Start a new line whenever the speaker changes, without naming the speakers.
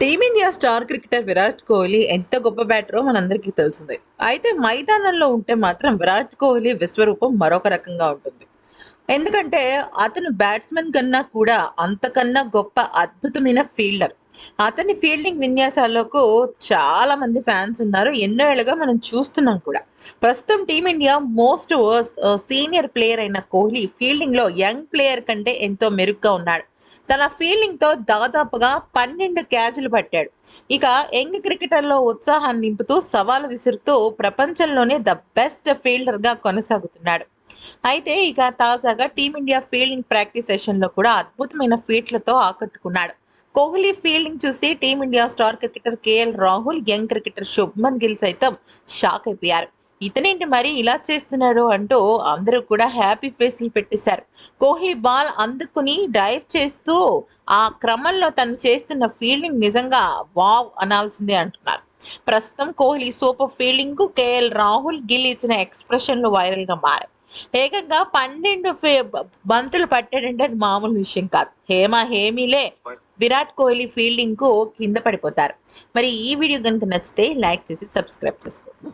Team india star cricketer Virat Kohli ఎంత గొప్ప బ్యాటరో మనందరికీ తెలిసిందే. అయితే మైదానంలో ఉంటే మాత్రం విరాట్ కోహ్లీ విశ్వరూపం మరొక రకంగా ఉంటుంది. ఎందుకంటే అతను బ్యాట్స్మెన్ కన్నా కూడా అంతకన్నా గొప్ప అద్భుతమైన ఫీల్డర్. అతని ఫీల్డింగ్ విన్యాసాలకు చాలా మంది ఫ్యాన్స్ ఉన్నారు. ఎన్నో ఏళ్ళుగా మనం చూస్తున్నాం కూడా. ప్రస్తుతం టీమిండియా మోస్ట్ సీనియర్ ప్లేయర్ అయిన కోహ్లీ ఫీల్డింగ్లో యంగ్ ప్లేయర్ కంటే ఎంతో మెరుగ్గా ఉన్నాడు. తన ఫీల్డింగ్తో దాదాపుగా పన్నెండు క్యాచ్లు పట్టాడు. ఇక యంగ్ క్రికెటర్లో ఉత్సాహాన్ని నింపుతూ సవాలు విసురుతూ ప్రపంచంలోనే ద బెస్ట్ ఫీల్డర్గా కొనసాగుతున్నాడు. అయితే ఇక తాజాగా టీమిండియా ఫీల్డింగ్ ప్రాక్టీస్ సెషన్లో కూడా అద్భుతమైన ఫీట్లతో ఆకట్టుకున్నాడు. కోహ్లీ ఫీల్డింగ్ చూసి team india star cricketer KL Rahul young cricketer Shubman Gill సైతం షాక్ అయిపోయారు. ఇతనేంటి మరి ఇలా చేస్తున్నాడు? అంటూ అందరూ కూడా హ్యాపీ ఫేస్లు పెట్టేశారు. కోహ్లీ బాల్ అందుకుని డైవ్ చేస్తూ ఆ క్రమంలో తను చేస్తున్న ఫీల్డింగ్ నిజంగా వావ్ అనాల్సిందే అంటున్నారు. ప్రస్తుతం కోహ్లీ సూపర్ ఫీల్డింగ్కు కేఎల్ రాహుల్ గిల్ ఇచ్చిన ఎక్స్ప్రెషన్లు వైరల్గా మారాయి. ఏకంగా పన్నెండు బంతులు పట్టాడంటే అది మామూలు విషయం కాదు. హేమ హేమిలే విరాట్ కోహ్లీ ఫీల్డింగ్కు కింద పడిపోతారు. మరి ఈ వీడియో కనుక నచ్చితే లైక్ చేసి సబ్స్క్రైబ్ చేసుకోండి.